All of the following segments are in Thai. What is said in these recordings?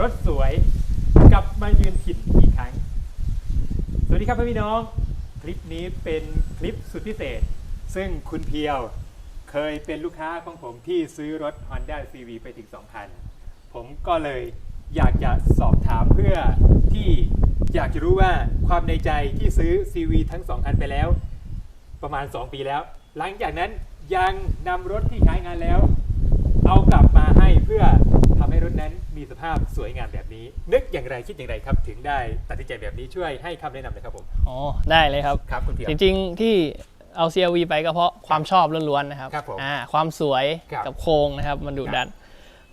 รถสวย กลับมายืนถิ่นอีกครั้ง สวัสดีครับพี่น้อง คลิปนี้เป็นคลิปสุดพิเศษ ซึ่งคุณเพียวเคยเป็นลูกค้าของผมที่ซื้อรถ Honda CV ไปถึง 2 คัน ผมก็เลยอยากจะสอบถามเพื่อที่อยากจะรู้ว่าความในใจที่ซื้อ CV ทั้ง 2 คันไปแล้ว ประมาณ 2 ปีแล้ว หลังจากนั้นยังนำรถที่ใช้งานแล้ว เอากลับมาให้เพื่อทำให้รถนั้นมีส ภาพสวยงามแบบนี้ นึกอย่างไรคิดอย่างไรครับ ถึงได้ตัดสินใจแบบนี้ช่วยให้คำแนะนำหน่อยครับผมอ๋อได้เลยครับ ครับคุณเพียว จริงๆที่เอา CRV ไปก็เพราะความชอบล้วนๆนะครับครับผมอ่าความสวยครับกับโครงนะครับมันดุดัน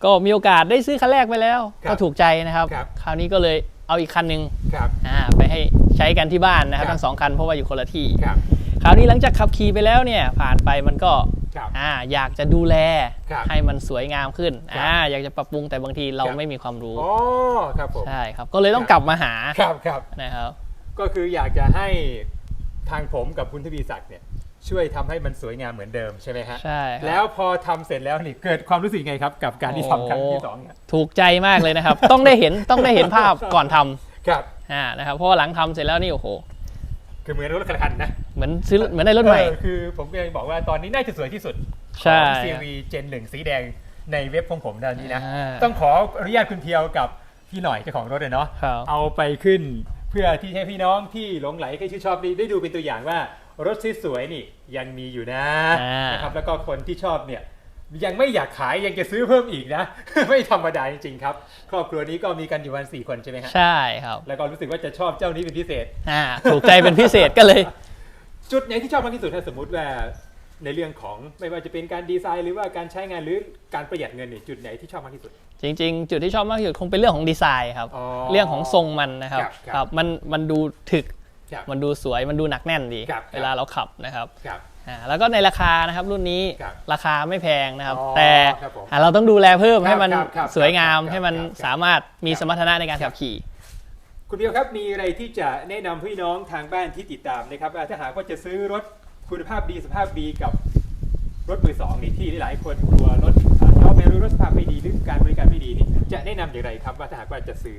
ก็มีโอกาสได้ซื้อคันแรกไปแล้ว ครับก็ถูกใจนะครับ ครับ คราวนี้ก็เลยเอาอีกคันหนึงครับ อ่าไปให้ใช้กันที่บ้านนะครับครับ ทั้งสองคันเพราะว่าอยู่คนละที่ ครับ คราวนี้หลังจากขับขี่ไปแล้วเนี่ยผ่านไปมันก็ ครับอ่าอยากจะดูแลครับให้มันสวยงามขึ้นครับอ่าอยากจะปรับปรุงแต่บางทีเราครับ ไม่มีความรู้อ๋อครับผม ใช่ครับ ก็เลยต้องกลับมาหาครับครับ นะครับ ก็คืออยากจะให้ทางผมกับคุณทวีศักดิ์เนี่ยช่วยทำให้มันสวยงามเหมือนเดิมใช่ไหมฮะใช่ครับ แล้วพอทำเสร็จแล้วนี่เกิดความรู้สึกยังไงครับ กับการที่ทำครั้งที่สองเนี่ยถูกใจมากเลยนะครับ ต้องได้เห็นต้องได้เห็นภาพก่อนทำครับ อ่านะครับเพราะว่าหลังทำเสร็จแล้วนี่โอ้โห คือเหมือนรถคันนะเหมือนซื้อเหมือนได้รถใหม่ เออคือผมก็ยังบอกว่าตอนนี้น่าจะสวยที่สุดใช่ของ CV Gen 1 สีแดงในเว็บของผมตอนนี้นะ อ่าต้องขออนุญาตคุณเพียวกับพี่หน่อยเจ้าของรถเลยเนาะครับ เอาไปขึ้นเพื่อที่ให้พี่น้องที่หลงไหลใครชื่นชอบนี่ได้ดูเป็นตัวอย่างว่ารถสวยๆนี่ยังมีอยู่นะอ่านนะครับแล้วก็คนที่ชอบเนี่ย ยังไม่อยากขายยังจะซื้อเพิ่มอีกนะ ไม่ธรรมดาจริงๆครับ ครอบครัวนี้ก็มีกันอยู่วันสี่คนใช่ไหมฮะใช่ครับ แล้วก็รู้สึกว่าจะชอบเจ้านี้เป็นพิเศษอ่าถูกใจเป็นพิเศษก็เลย จุดไหนที่ชอบมากที่สุดถ้าสมมติว่าในเรื่องของไม่ว่าจะเป็นการดีไซน์หรือว่าการใช้งานหรือการประหยัดเงินเนี่ยจุดไหนที่ชอบมากที่สุด จริง ๆ จุดที่ชอบมากที่สุดคงเป็นเรื่องของดีไซน์ครับ อ๋อเรื่องของทรงมันนะครับครับครับครับมันมันดูถึก ครับ มันดูสวยมันดูหนักแน่นดี ครับเวลาเราขับนะครับ ครับ อ่าแล้วก็ในราคานะครับรุ่นนี้ครับราคาไม่แพงนะครับ อ๋อแต่ครับผมอ่าเราต้องดูแลเพิ่มครับให้มันครับครับสวยงามครับให้มันครับสามารถมีครับสมรรถนะในการขับขี่ คุณเพียวครับมีอะไรที่จะแนะนำพี่น้องทางบ้านที่ติดตามนะครับว่าถ้าหากว่าจะซื้อรถคุณภาพดีสภาพดีกับรถมือสองนี่ที่หลายๆคนกลัวรถอ่าเขาไม่รู้รถสภาพไม่ดีหรือการบริการไม่ดีนี่จะแนะนำอย่างไรครับว่าถ้าหากว่าจะซื้อ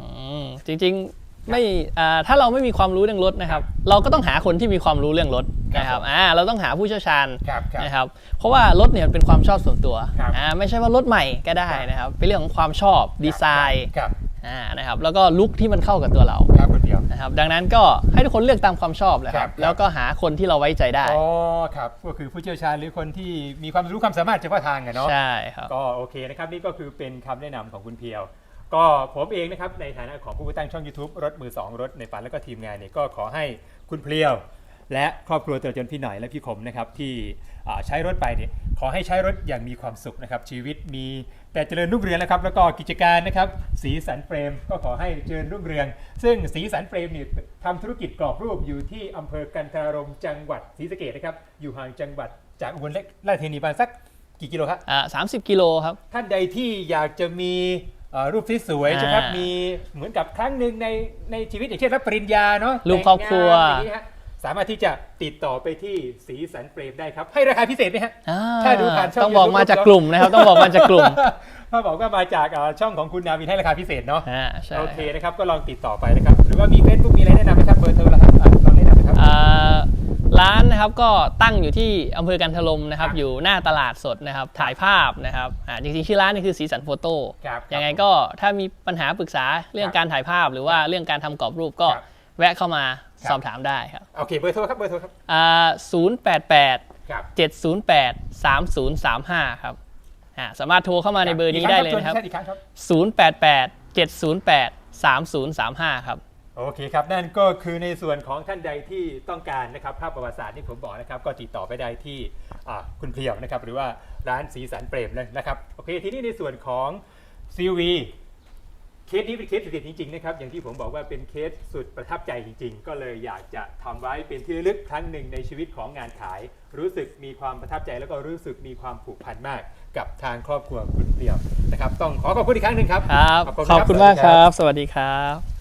อืมจริงๆ ไม่อ่าถ้าเราไม่มีความรู้เรื่องรถนะครับ เราก็ต้องหาคนที่มีความรู้เรื่องรถนะคครัรับบอ่าเราต้องหาผู้เชี่ยวชาญครับครับ นะครับเพราะว่ารถเนี่ยเป็นความชอบส่วนตัวครับ อ่าไม่ใช่ว่ารถใหม่ก็ได้ครับนะครับ เป็นเรื่องของความชอบดีไซน์ครับอ่านะครับแล้วก็ลุคที่มันเข้ากับตัวเราครับคุณเพียว นะครับดังนั้นก็ให้ทุกคนเลือกตามความชอบเลยคครัรับบครับแล้วก็หาคนที่เราไว้ใจได้อ๋อครับก็คือผู้เชี่ยวชาญหรือคนที่มีความรู้ความสามารถเฉพาะทางอะเนาะ ใช่ครับ ก็โอเคนะครับ นี่ก็คือเป็นคำแนะนำของคุณเพียว ก็ผมเองนะครับในฐานะของผู้ตั้งช่อง YouTube รถมือ 2 รถในฝันแล้วก็ทีมงานเนี่ยก็ขอให้คุณเพลียว และครอบครัวตัวจนพี่หน่อยและพี่คมนะครับที่อ่าใช้รถไปเนี่ยขอให้ใช้รถอย่างมีความสุขนะครับชีวิตมีแต่เจริญรุ่งเรืองนะครับแล้วก็กิจการนะครับสีสันเฟรมก็ขอให้เจริญรุ่งเรือง ซึ่งสีสันเฟรมเนี่ยทำธุรกิจกรอบรูปอยู่ที่อำเภอกันทรารมจังหวัดศรีสะเกษนะครับอยู่ห่างจังหวัดจากอุบลราชธานีประมาณสักกี่กิโลครับ อ่าสามสิบกิโลครับ ท่านใดที่อยากจะมีเอ่อ รูปที่สวยอ่าใช่ไหมครับมีเหมือนกับครั้งหนึ่งในในชีวิตอย่างเช่นรับปริญญาเนาะรูปครอบครัวแต่งงานอย่างนี้ฮะสามารถที่จะติดต่อไปที่สีสันเฟรมได้ครับ ให้ราคาพิเศษไหมฮะอ่าถ้าดูผ่านช่องต้องบอก YouTube มาจากกลุ่มนะครับ ต้องบอกมาจากกลุ่มถ้าบอกว่ามาจากเอ่อช่องของคุณนาวินให้ราคาพิเศษเนาะอ่าใช่โอเคนะครับก็ลองติดต่อไปนะครับ หรือว่ามี Facebook มีอะไรแนะนำไหมครับเบอร์โทรละครับอะลองแนะนำไหมครับอ่า ร้านนะครับก็ตั้งอยู่ที่อำเภอกันทลมนะครับครับอยู่หน้าตลาดสดนะครับถ่ายภาพนะครับอ่าจริงๆชื่อร้านนี่คือสีสันโฟโต้ครับยังไงก็ถ้ามีปัญหาปรึกษาเรื่องการถ่ายภาพ หรือว่าเรื่องการทำกรอบรูปก็ครับแวะเข้ามาครับ สอบถามได้ครับโอเคเบอร์โทรครับเบอร์โทรครับอ่าศูนย์แปดแปดครับเจ็ดศูนย์แปดสามศูนย์สามห้าครับอ่าสามารถโทรเข้ามาในเบอร์นี้ได้เลยนะครับ อีกครั้งครับศูนย์แปดแปดเจ็ดศูนย์แปดสามศูนย์สามห้าครับ โอเคครับนั่นก็คือในส่วนของท่านใดที่ต้องการนะครับภาพประวัติศาสตร์ที่ผมบอกนะครับ ก็ติดต่อไปได้ที่อ่าคุณเพลียวนะครับ หรือว่าร้านสีสันเปรมเลยนะครับโอเคทีนี้ในส่วนของ CUV เคสนี้เป็นเคสสุดเด็ดจริงๆนะครับอย่างที่ผมบอกว่าเป็นเคสสุดประทับใจจริง ๆ ก็เลยอยากจะทำไว้เป็นที่ระลึกครั้งหนึ่งในชีวิตของงานขาย รู้สึกมีความประทับใจแล้วก็รู้สึกมีความผูกพันมาก กับทางครอบครัวคุณเพลียวนะครับ ต้องขอขอบคุณอีกครั้งหนึ่งครับ ครับ ขอบคุณขอบคุณครับมากสวัสดีคครับรับ สวัสดีครับ